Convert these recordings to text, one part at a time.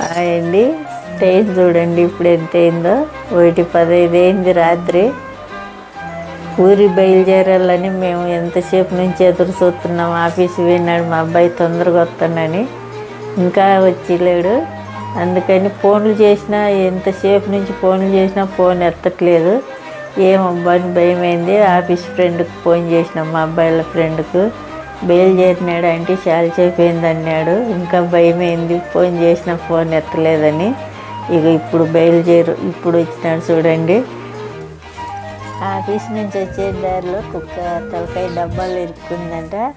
అయింది స్టేజ్ చూడండి ఇప్పుడు ఎంత అయిందో. ఒకటి పదైదు అయింది రాత్రి. ఊరి బయలుదేరాలని మేము ఎంతసేపు నుంచి ఎదురు చూస్తున్నాం. ఆఫీస్ పోయినాడు మా అబ్బాయి తొందరగా వస్తానని. ఇంకా వచ్చి లేడు అందుకని ఫోన్లు చేసినా ఎంతసేపు నుంచి ఫోన్లు చేసినా ఫోన్ ఎత్తట్లేదు. ఏం అని భయమైంది. ఆఫీస్ ఫ్రెండ్కి ఫోన్ చేసినాం మా అబ్బాయిల ఫ్రెండ్కు బయలుదేరినాడు అంటే చాలా చెప్పయింది అన్నాడు ఇంకా భయమైంది ఫోన్ చేసిన ఫోన్ ఎత్తలేదని. ఇక ఇప్పుడు బయలుదేరు ఇప్పుడు వచ్చినాడు చూడండి. ఆఫీస్ నుంచి వచ్చే దారిలో కుక్క తలకాయ డబ్బాలు ఇరుక్కుందంట.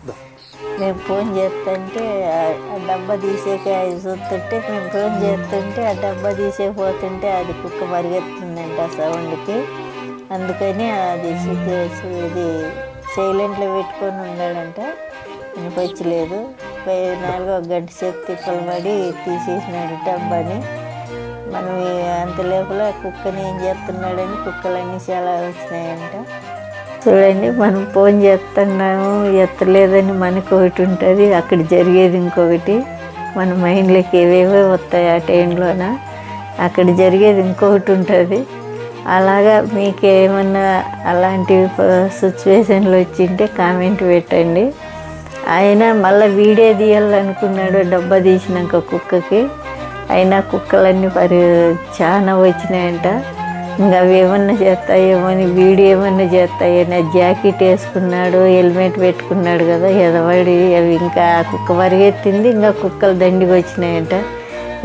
మేము ఫోన్ చేస్తుంటే ఆ- డబ్బా తీసేక అది చూస్తుంటే మేము ఫోన్ చేస్తుంటే ఆ డబ్బా తీసేపోతుంటే అది కుక్క పరిగెత్తుందంట సౌండ్కి. అందుకని అది ఇది సైలెంట్లో పెట్టుకొని ఉన్నాడంట వినిపించలేదు. నాలుగో గంట సేపు తిప్పలు పడి తీసేసినాడు డబ్బాని మనం అంత లోపల కుక్కని ఏం చేస్తున్నాడని కుక్కలన్నీ చాలా వచ్చినాయంట. చూడండి మనం ఫోన్ చేస్తున్నాము ఎత్తలేదని మనకు ఒకటి ఉంటుంది. అక్కడ జరిగేది ఇంకొకటి. మన మైండ్లోకి ఏవేవో వస్తాయి ఆ టైంలోన? అక్కడ జరిగేది ఇంకొకటి ఉంటుంది. అలాగా మీకు ఏమన్నా అలాంటి సిచ్యువేషన్లు వచ్చింటే కామెంట్ పెట్టండి. ఆయన మళ్ళీ వీడియో తీయాలనుకున్నాడు డబ్బా తీసినాక కుక్కకి. అయినా కుక్కలన్నీ పరి చాలా వచ్చినాయంట. ఇంకా అవి ఏమన్నా చేస్తాయేమో అని వీడు ఏమన్నా చేస్తాయని జాకెట్ వేసుకున్నాడు హెల్మెట్ పెట్టుకున్నాడు కదా ఎదవడి అవి ఇంకా కుక్క పరిగెత్తింది ఇంకా కుక్కలు దండికి వచ్చినాయంట.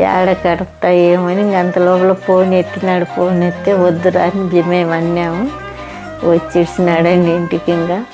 ఏడ కడతాయేమని ఇంక అంత లోపల ఫోన్ ఎత్తినాడు. ఫోన్ ఎత్తే వద్దురా అని మేము అన్నాము. వచ్చేసినాడండి ఇంటికి ఇంకా.